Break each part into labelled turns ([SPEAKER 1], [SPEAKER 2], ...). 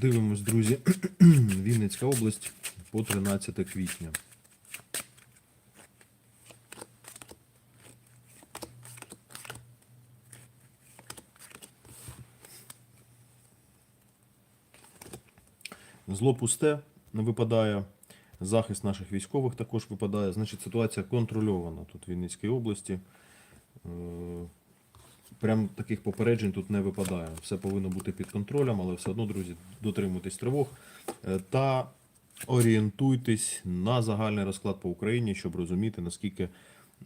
[SPEAKER 1] дивимось, друзі. Вінницька область по 13 квітня. Зло пусте випадає. Захист наших військових також випадає. Значить, ситуація контрольована тут в Вінницькій області. Прям таких попереджень тут не випадає. Все повинно бути під контролем, але все одно, друзі, дотримуйтесь тривог е, та орієнтуйтесь на загальний розклад по Україні, щоб розуміти, наскільки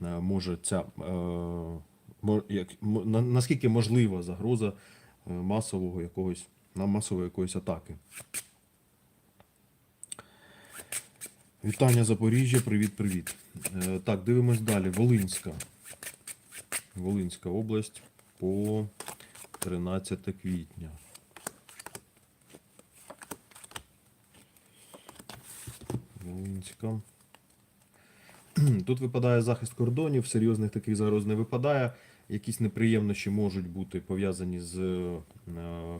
[SPEAKER 1] е, може ця е, як- наскільки можлива загроза масового якогось на масової якоїсь атаки. Вітання Запоріжжя, привіт, привіт. Е, Так, дивимось далі. Волинська. Волинська область по 13 квітня. Волинська. Тут випадає захист кордонів, серйозних таких загроз не випадає. Якісь неприємності можуть бути пов'язані з е,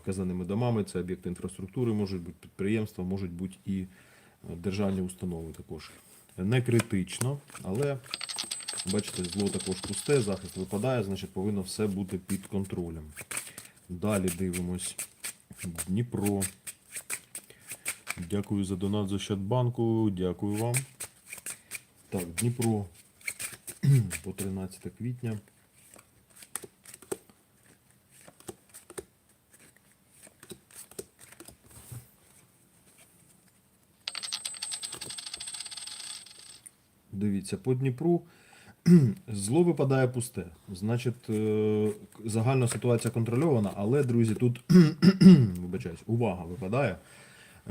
[SPEAKER 1] казаними домами, це об'єкти інфраструктури, можуть бути підприємства, можуть бути і е, державні установи також. Не критично, але бачите, зло також пусте, захист випадає, значить повинно все бути під контролем. Далі дивимось. Дніпро. Дякую за донат з Ощадбанку. Дякую вам. Так, Дніпро по 13 квітня. Дивіться, по Дніпру зло випадає пусте. Значить, е, загальна ситуація контрольована, але, друзі, тут вибачаюсь, увага випадає.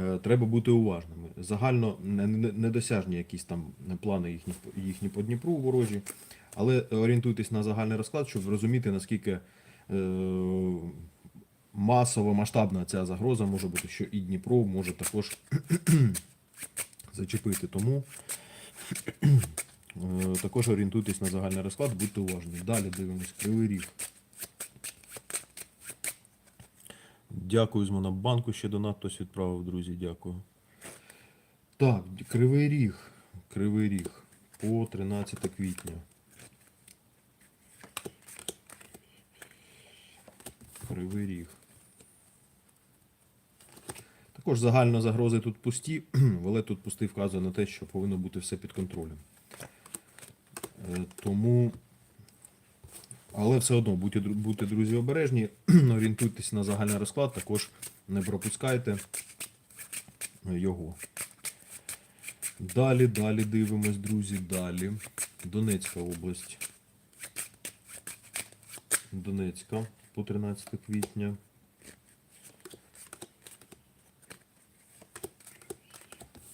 [SPEAKER 1] Е, Треба бути уважними. Загально не- не- недосяжні якісь там плани їхні, їхні по Дніпру ворожі, але орієнтуйтесь на загальний розклад, щоб розуміти, наскільки е, масово масштабна ця загроза може бути, що і Дніпро може також зачепити. Тому також орієнтуйтесь на загальний розклад, будьте уважні. Далі дивимось Кривий Ріг. Дякую з Монобанку, ще донат хтось відправив, друзі, дякую. Так, Кривий Ріг. Кривий Ріг по 13 квітня. Кривий Ріг. Також загально загрози тут пусті, але тут пустий вказує на те, що повинно бути все під контролем. Е, Тому. Але все одно будьте, будьте друзі, обережні, орієнтуйтесь на загальний розклад, також не пропускайте його. Далі, далі дивимось, друзі, далі. Донецька область. Донецька по 13 квітня.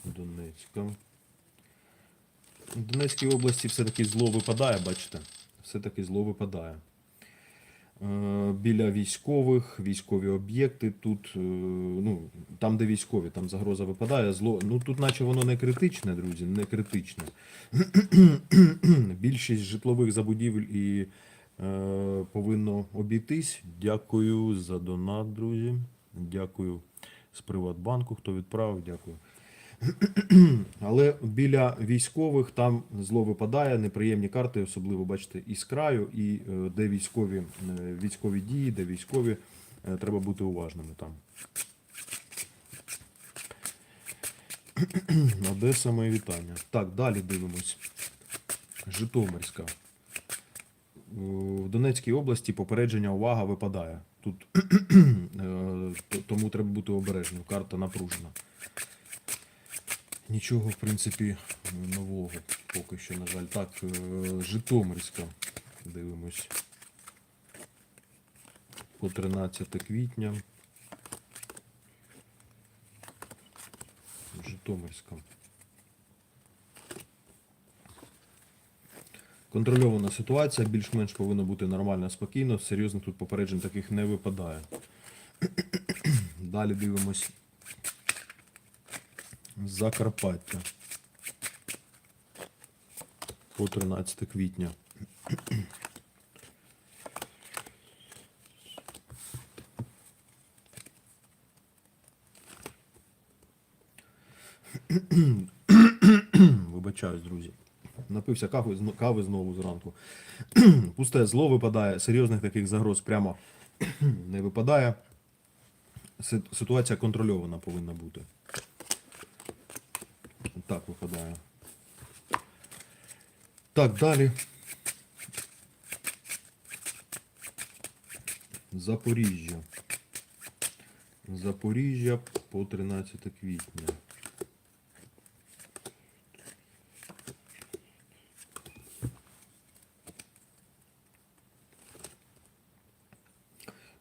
[SPEAKER 1] Донецька. В Донецькій області все-таки зло випадає, бачите? Все-таки зло випадає. Е, Біля військових, військові об'єкти тут, е, ну, там, де військові, там загроза випадає, зло. Ну тут, наче воно не критичне, друзі, не критичне. Більшість житлових забудівель і е, повинно обійтись. Дякую за донат, друзі. Дякую з Приватбанку, хто відправив, дякую. Але біля військових там зло випадає, неприємні карти, особливо бачите, і краю, і е, де військові, е, військові дії, де військові, е, треба бути уважними там. Одеса, мої вітання. Так, далі дивимось. Житомирська. В Донецькій області попередження увага випадає. Тут тому треба бути обережним. Карта напружена. Нічого, в принципі, нового поки що, на жаль. Так, е, Житомирська. Дивимось. По 13 квітня. Житомирська. Контрольована ситуація, більш-менш повинна бути нормально, спокійно. Серйозних тут попереджень таких не випадає. Далі дивимось. Закарпаття. По 13 квітня. Вибачаюсь, друзі. Напився кави, кави знову зранку. Пусте зло випадає, серйозних таких загроз прямо не випадає. Ситуація контрольована повинна бути. Так. Так, далі. Запоріжжя. Запоріжжя по 13 квітня.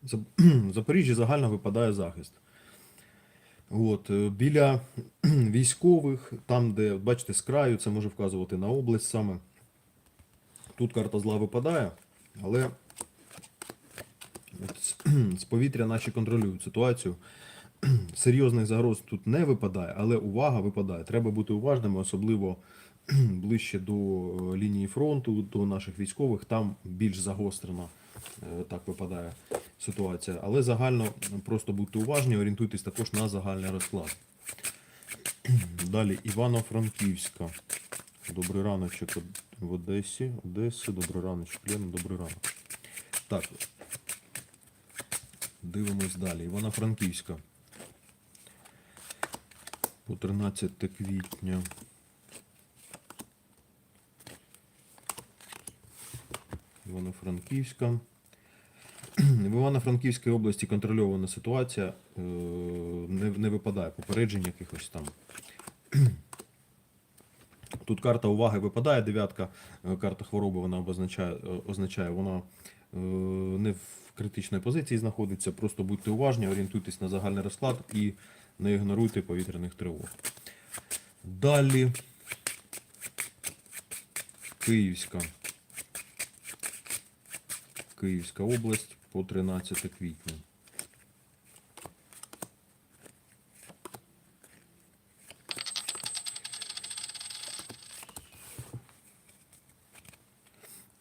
[SPEAKER 1] Зап- Запоріжжя загально випадає захист. От, е, біля військових, там, де, бачите, з краю, це може вказувати на область саме. Тут карта зла випадає, але з, повітря наші контролюють ситуацію. Серйозних загроз тут не випадає, але увага випадає. Треба бути уважними, особливо ближче до е, лінії фронту, до наших військових. Там більш загострена е, так випадає ситуація. Але загально просто будьте уважні, орієнтуйтесь також на загальний розклад. Далі Івано-Франківська. Добрий раночок в Одесі. Одеси, добрий раночок, Лена, добрий ранок. Так. Дивимось далі. Івано-Франківська. По 13 квітня. Івано-Франківська. В Івано-Франківській області контрольована ситуація. е, Не, не випадає попереджень якихось там. Тут карта уваги випадає, дев'ятка, е, карта хвороби вона обозначає, е, означає, вона не в критичній позиції знаходиться. Просто будьте уважні, орієнтуйтесь на загальний розклад і не ігноруйте повітряних тривог. Далі Київська. Київська область по 13 квітня.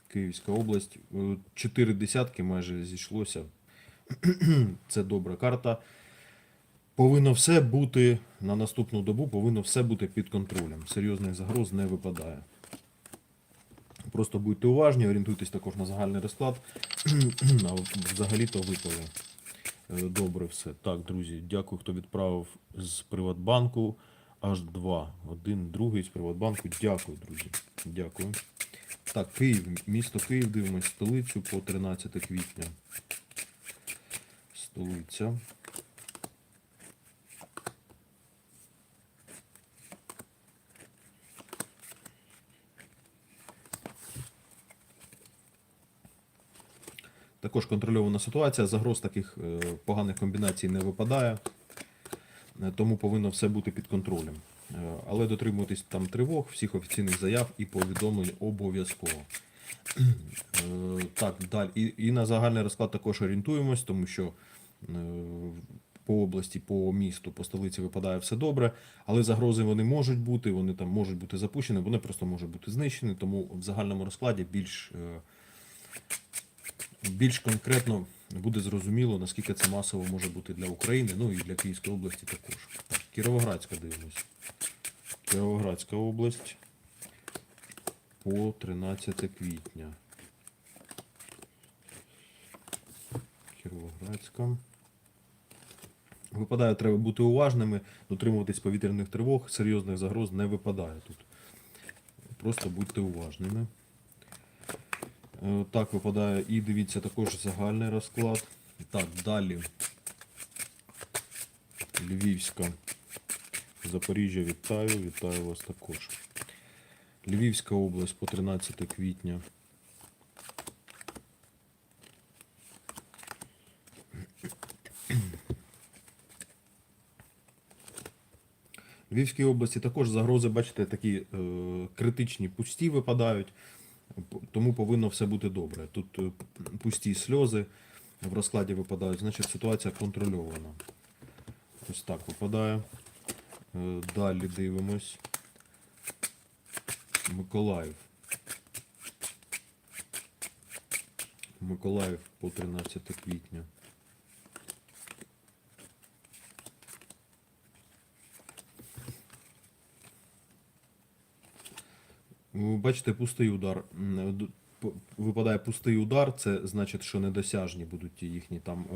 [SPEAKER 1] Київська область. Е, Чотири десятки майже зійшлося. Це добра карта. Повинно все бути на наступну добу, повинно все бути під контролем. Серйозних загроз не випадає. Просто будьте уважні, орієнтуйтесь також на загальний розклад. Взагалі-то випали. Е, Добре все. Так, друзі, дякую, хто відправив з Приватбанку. Аж два. Один, другий з Приватбанку. Дякую, друзі. Дякую. Так, Київ, місто Київ, дивимось столицю по 13 квітня. Столиця. Також контрольована ситуація. Загроз таких е, поганих комбінацій не випадає, е, тому повинно все бути під контролем. Е, Але дотримуйтесь там тривог, всіх офіційних заяв і повідомлень обов'язково. Так, далі. І, і на загальний розклад також орієнтуємось, тому що по області, по місту, по столиці випадає все добре, але загрози вони можуть бути, вони там можуть бути запущені, вони просто можуть бути знищені, тому в загальному розкладі більш. Більш конкретно буде зрозуміло, наскільки це масово може бути для України, ну і для Київської області також. Так, Кіровоградська дивимось. Кіровоградська область по 13 квітня. Кіровоградська. Випадає, треба бути уважними, дотримуватись повітряних тривог, серйозних загроз не випадає тут. Просто будьте уважними. Е, Так випадає і дивіться також загальний розклад. Так, далі. Львівська. Запоріжжя вітаю, вітаю вас також. Львівська область по 13 квітня. Львівській області також загрози, бачите, такі е, критичні пусті випадають, тому повинно все бути добре. Тут е, пусті сльози в розкладі випадають, значить ситуація контрольована. Ось так випадає. Е, далі дивимось. Миколаїв. Миколаїв по 13 квітня. Бачите, пустий удар. П- Випадає пустий удар, це значить, що недосяжні будуть їхні там е,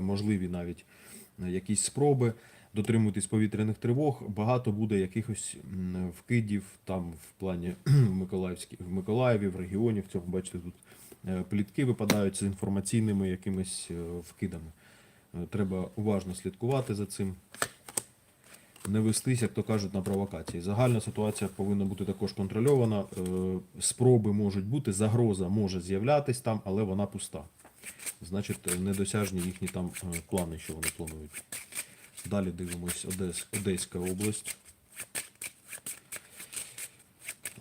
[SPEAKER 1] можливі навіть е, якісь спроби дотримуватись повітряних тривог. Багато буде якихось вкидів там в плані в Миколаєві, в регіоні. В цьому бачите, тут е, плітки випадають з інформаційними якимись е, вкидами. Е, Треба уважно слідкувати за цим не вестись, як то кажуть, на провокації. Загальна ситуація повинна бути також контрольована. Е, Спроби можуть бути, загроза може з'являтись там, але вона пуста. Значить, е, недосяжні їхні там е, плани, що вони планують. Далі дивимось Одес, Одеська область.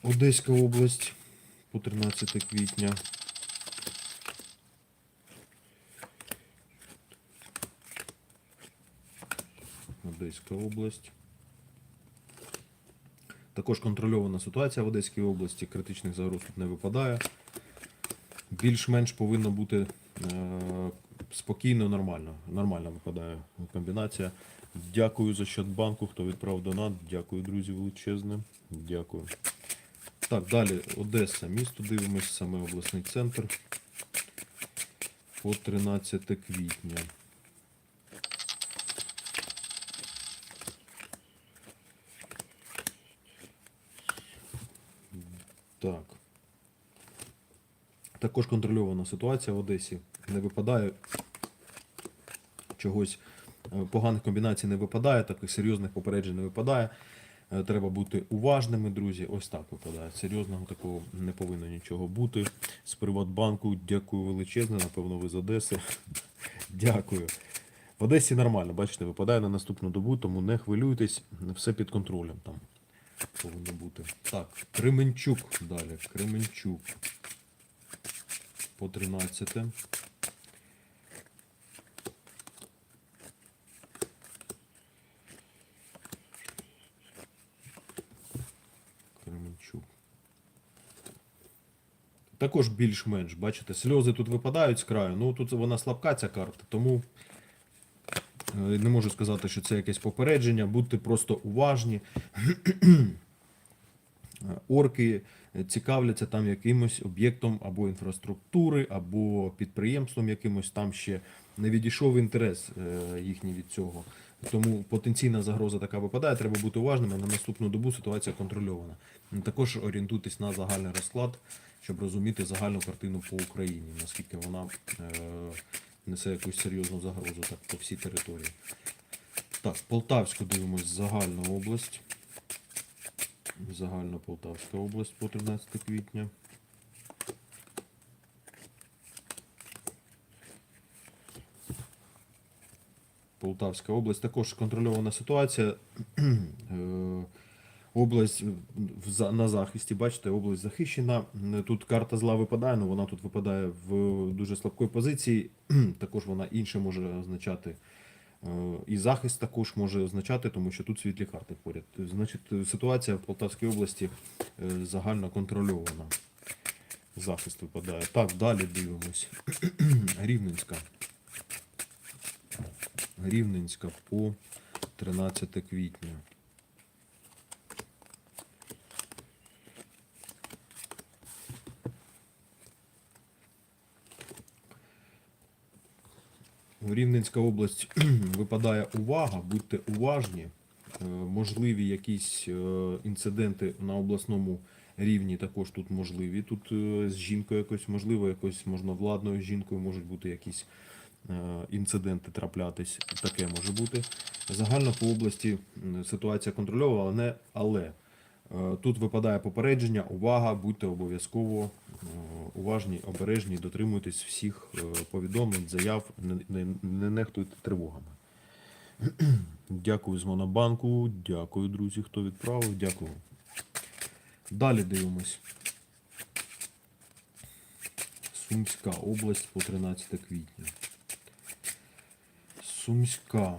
[SPEAKER 1] Одеська область по 13 квітня. Одеська область. Також контрольована ситуація в Одеській області, критичних загроз тут не випадає. Більш-менш повинно бути е, спокійно, нормально. Нормально випадає комбінація. Дякую за Щадбанку, хто відправив донат. Дякую, друзі, величезне. Дякую. Так, далі Одеса, місто дивимось, саме обласний центр. По 13 квітня. Так. Також контрольована ситуація в Одесі. Не випадає чогось е, поганих комбінацій не випадає, таких серйозних попереджень не випадає. Е, Треба бути уважними, друзі. Ось так випадає. Серйозного такого не повинно нічого бути. З Приватбанку дякую величезне. Напевно, ви з Одеси. Дякую. В Одесі нормально, бачите, випадає на наступну добу, тому не хвилюйтесь, все під контролем там повинно бути. Так, Кременчук далі. Кременчук. По 13. Кременчук. Також більш-менш, бачите, сльози тут випадають з краю. Ну тут вона слабка ця карта, тому не можу сказати, що це якесь попередження. Будьте просто уважні. Орки цікавляться там якимось об'єктом або інфраструктури, або підприємством якимось там ще не відійшов інтерес е, їхній від цього. Тому потенційна загроза така випадає, треба бути уважними. На наступну добу ситуація контрольована. Також орієнтуйтесь на загальний розклад, щоб розуміти загальну картину по Україні, наскільки вона е, несе якусь серйозну загрозу так, по всій території. Так, Полтавську дивимось загальну область. Загальна Полтавська область по 13 квітня. Полтавська область також контрольована ситуація. Е, Область на захисті, бачите, область захищена. Тут карта зла випадає, але вона тут випадає в дуже слабкій позиції. Також вона інше може означати. Е, І захист також може означати, тому що тут світлі карти поряд. Значить, ситуація в Полтавській області е, загально контрольована. Захист випадає. Так, далі дивимось. Рівненська. Рівненська по 13 квітня. Рівненська область випадає увага, будьте уважні. Е, Можливі якісь е, інциденти на обласному рівні також тут можливі. Тут е, з жінкою якось, можливо, якось можновладною жінкою можуть бути якісь інциденти траплятись. Таке може бути. Загально по області ситуація контрольована, але, Тут випадає попередження, увага, будьте обов'язково е, уважні, обережні, дотримуйтесь всіх е, повідомлень, заяв, не, не нехтуйте тривогами. Дякую з Монобанку, дякую, друзі, хто відправив, дякую. Далі дивимось. Сумська область по 13 квітня. Сумська.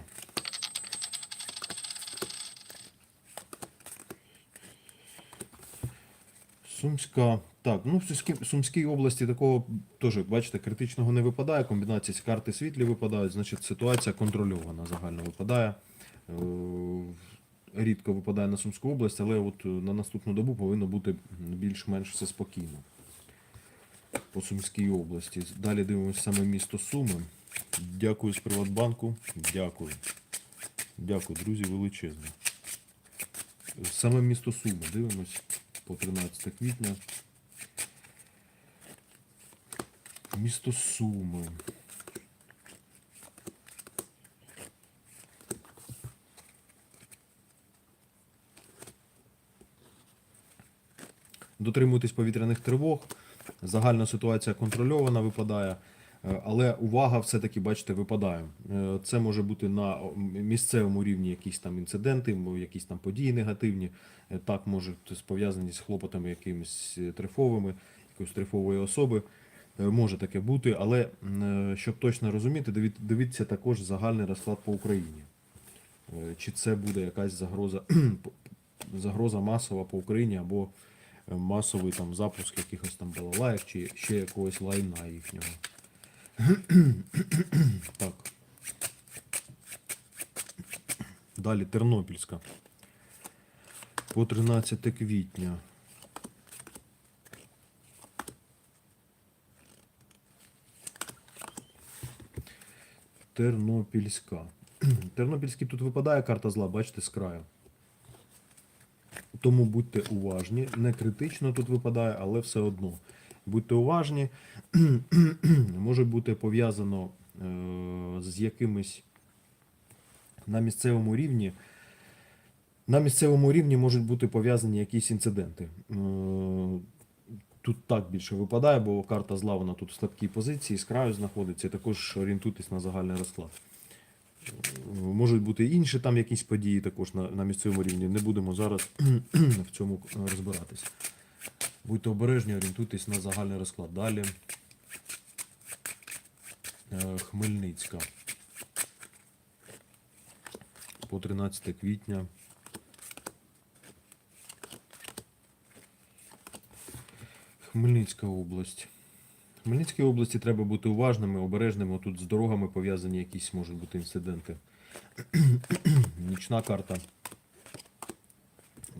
[SPEAKER 1] Сумська. Так, ну в Сумській, області такого теж, бачите, критичного не випадає. Комбінації карти світлі випадають, значить ситуація контрольована, загально випадає. Е, рідко випадає на Сумську область, але от е, на наступну добу повинно бути більш-менш все спокійно по Сумській області. Далі дивимося саме місто Суми. Дякую з Приватбанку. Дякую. Дякую, друзі, величезно. Саме місто Суми. Дивимось по 13 квітня. Місто Суми. Дотримуйтесь повітряних тривог. Загальна ситуація контрольована випадає. Е, Але увага все-таки, бачите, випадає. Е, Це може бути на місцевому рівні якісь там інциденти, якісь там події негативні. Е, Так можуть пов'язані з хлопотами якимись трифовими, якоїсь трифової особи. Може таке бути, але щоб точно розуміти, дивіться також загальний розклад по Україні. Чи це буде якась загроза, загроза масова по Україні або масовий там запуск якихось там балалаїв, чи ще якогось лайна їхнього. Так. Далі Тернопільська. По 13 квітня. Тернопільська. Тернопільський тут випадає карта зла, бачите, з краю. Тому будьте уважні. Не критично тут випадає, але все одно. Будьте уважні. Може бути пов'язано е, з якимись на місцевому рівні. На місцевому рівні можуть бути пов'язані якісь інциденти. Е, Тут так більше випадає, бо карта зла вона тут в слабкій позиції, з краю знаходиться. Також орієнтуйтесь на загальний розклад. Е, Можуть бути інші там якісь події також на, на місцевому рівні. Не будемо зараз в цьому розбиратись. Будьте обережні, орієнтуйтесь на загальний розклад. Далі е, Хмельницька. По 13 квітня. Хмельницька область. В Хмельницькій області треба бути уважними, обережними. Тут з дорогами пов'язані якісь можуть бути інциденти. Нічна карта.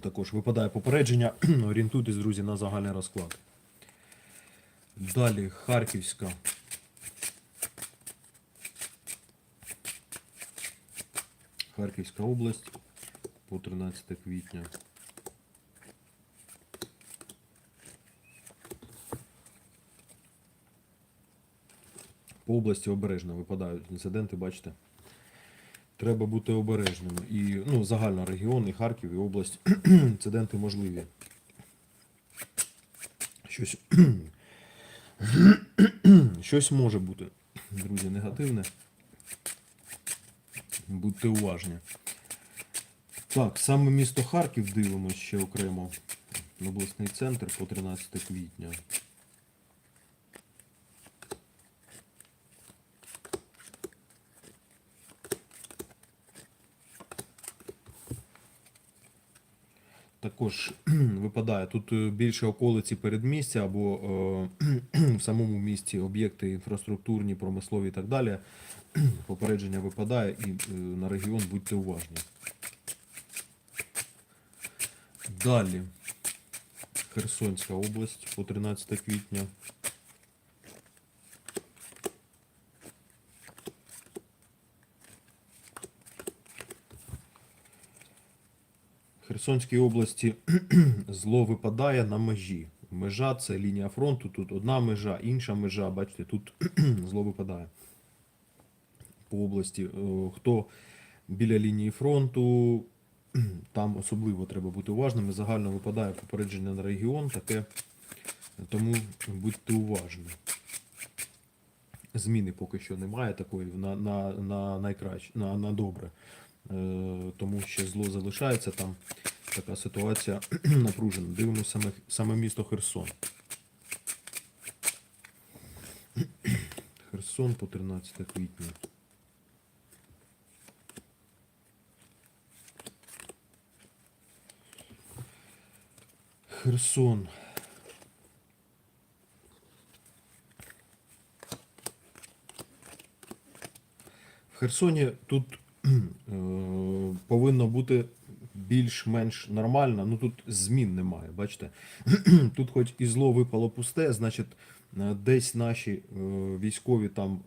[SPEAKER 1] Також випадає попередження. Орієнтуйтесь, друзі, на загальний розклад. Далі Харківська. Харківська область по 13 квітня. По області обережно випадають інциденти, бачите. Треба бути обережними. І ну, загально регіон, і Харків, і область. Інциденти можливі. Щось, щось може бути, друзі, негативне. Будьте уважні. Так, саме місто Харків дивимося ще окремо. Обласний центр по 13 квітня. Також випадає тут е, більше околиці передмістя або е, в самому місті об'єкти інфраструктурні, промислові і так далі. Попередження випадає і е, на регіон будьте уважні. Далі. Херсонська область по 13 квітня. Херсонській області зло випадає на межі. Межа це лінія фронту, тут одна межа, інша межа, бачите, тут зло випадає по області. Е, Хто біля лінії фронту, там особливо треба бути уважними. Загально випадає попередження на регіон, таке, тому будьте уважні. Зміни поки що немає такої на, на, на найкраще, на, на добре. Е, тому ще зло залишається там. Така ситуація напружена. Дивимося саме, саме місто Херсон. Херсон по 13 квітня. Херсон. В Херсоні тут е, повинно бути більш-менш нормальна. Ну тут змін немає, бачите? Тут хоч і зло випало пусте, значить, е, десь наші е, військові там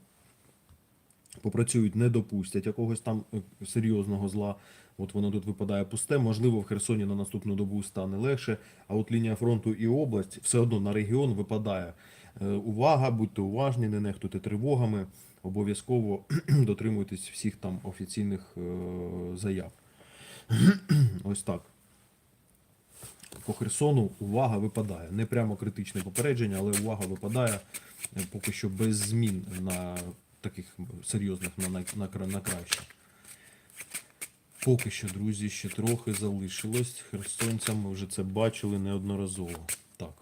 [SPEAKER 1] попрацюють, не допустять якогось там е, серйозного зла. От воно тут випадає пусте. Можливо, в Херсоні на наступну добу стане легше. А от лінія фронту і область все одно на регіон випадає. Увага, будьте уважні, не нехтуйте тривогами. Обов'язково дотримуйтесь всіх там офіційних заяв. Ось так. По Херсону увага випадає. Не прямо критичне попередження, але увага випадає е, поки що без змін на таких серйозних на, на, на, на краще. Поки що, друзі, ще трохи залишилось. Херсонцям ми вже це бачили неодноразово. Так.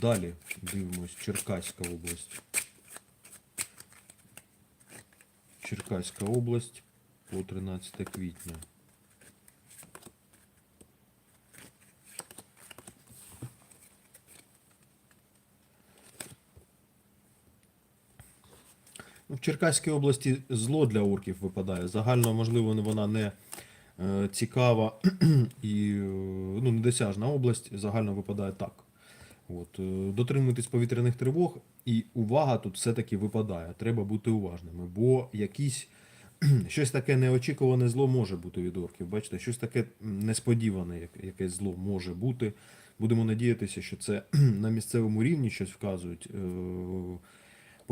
[SPEAKER 1] Далі дивимось Черкаська область. Черкаська область по 13 квітня. В Черкаській області зло для орків випадає. Загально, можливо, вона не е, цікава і е, ну, недосяжна область, загально випадає так. От, е, дотримуйтесь повітряних тривог, і увага тут все-таки випадає. Треба бути уважними, бо якісь щось таке неочікуване зло може бути від орків. Бачите, щось таке несподіване, якесь зло може бути. Будемо надіятися, що це на місцевому рівні щось вказують,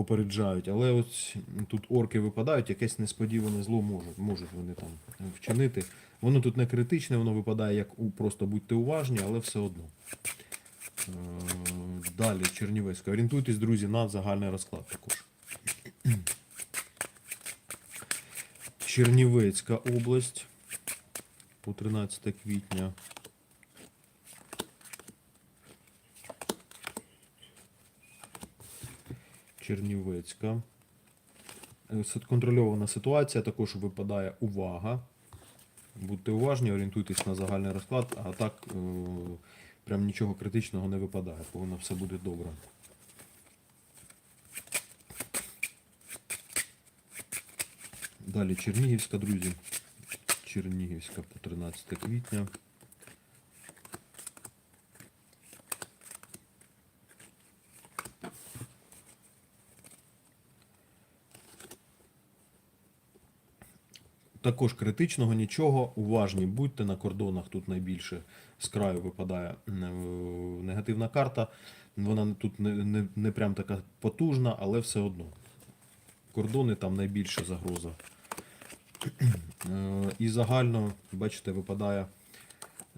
[SPEAKER 1] попереджають. Але ось тут орки випадають, якесь несподіване зло можуть, можуть вони там вчинити. Воно тут не критичне, воно випадає як у просто будьте уважні, але все одно. Е, Далі Чернівецька. Орієнтуйтесь, друзі, на загальний розклад також. Чернівецька область по 13 квітня. Чернівецька. Е, Контрольована ситуація, також випадає увага. Будьте уважні, орієнтуйтесь на загальний розклад, а так е, прям нічого критичного не випадає, повинно все буде добре. Далі Чернігівська, друзі. Чернігівська по 13 квітня. Також критичного нічого, уважні будьте на кордонах. Тут найбільше з краю випадає е, негативна карта. Вона тут не, не, не прям така потужна, але все одно. Кордони там найбільша загроза. Е, І загально, бачите, випадає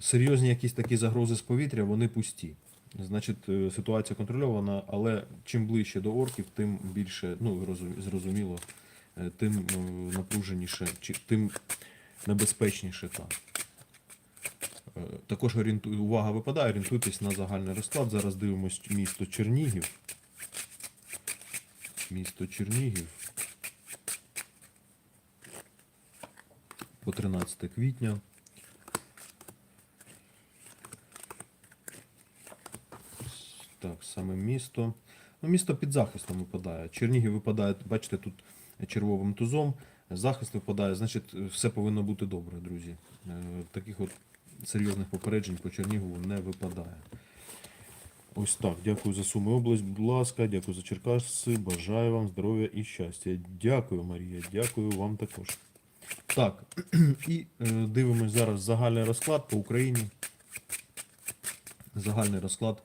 [SPEAKER 1] серйозні якісь такі загрози з повітря, вони пусті. Значить, е, ситуація контрольована, але чим ближче до орків, тим більше, ну зрозуміло, тим е, напруженіше, тим небезпечніше так. Е, Також увага випадає, орієнтуйтесь на загальний розклад. Зараз дивимось місто Чернігів. Місто Чернігів. По 13 квітня. Так, саме місто. Ну, місто під захистом випадає. Чернігів випадає, бачите, тут червовим тузом. Захист випадає, значить, все повинно бути добре, друзі. Е, Таких от серйозних попереджень по Чернігову не випадає. Ось так. Дякую за Суми область, будь ласка, дякую за Черкаси. Бажаю вам здоров'я і щастя. Дякую, Марія, дякую вам також. Так, і е, дивимось зараз загальний розклад по Україні. Загальний розклад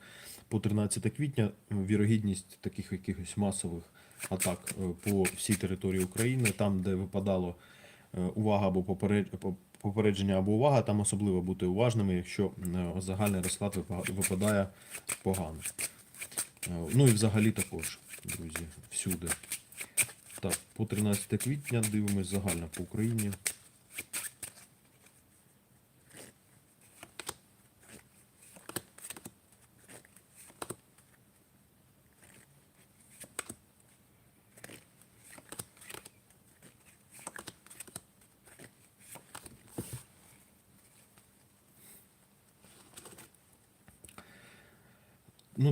[SPEAKER 1] по 13 квітня. Вірогідність таких якихось масових атак е, по всій території України, там, де випадало е, увага або попередження або увага, там особливо бути уважними, якщо е, загальний розклад випадає погано. Ну і взагалі також, друзі, всюди. Так, по 13 квітня дивимось загально по Україні.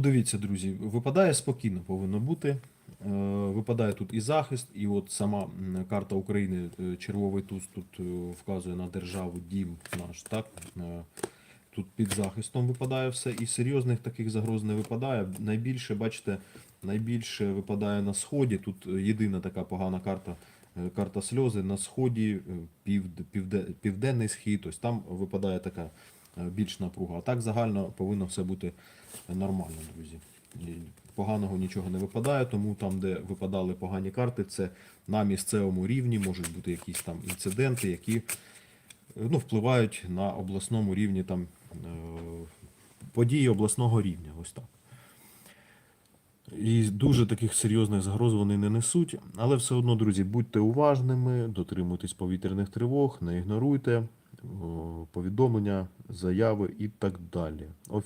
[SPEAKER 1] Дивіться, друзі, випадає спокійно, повинно бути. Е, Випадає тут і захист, і от сама карта України, е, червовий туз тут е, вказує на державу, дім наш, так? Тут під захистом випадає все, і серйозних таких загроз не випадає. Найбільше, бачите, найбільше випадає на сході. Тут єдина така погана карта, карта сльози. На сході півд- півде- південний схід, ось там випадає така більш напруга. А так загально повинно все бути нормально, друзі. Поганого нічого не випадає, тому там, де випадали погані карти, це на місцевому рівні можуть бути якісь там інциденти, які ну, впливають на обласному рівні там е, події обласного рівня. Ось так. І дуже таких серйозних загроз вони не несуть. Але все одно, друзі, будьте уважними, дотримуйтесь повітряних тривог, не ігноруйте повідомлення, заяви і так далі.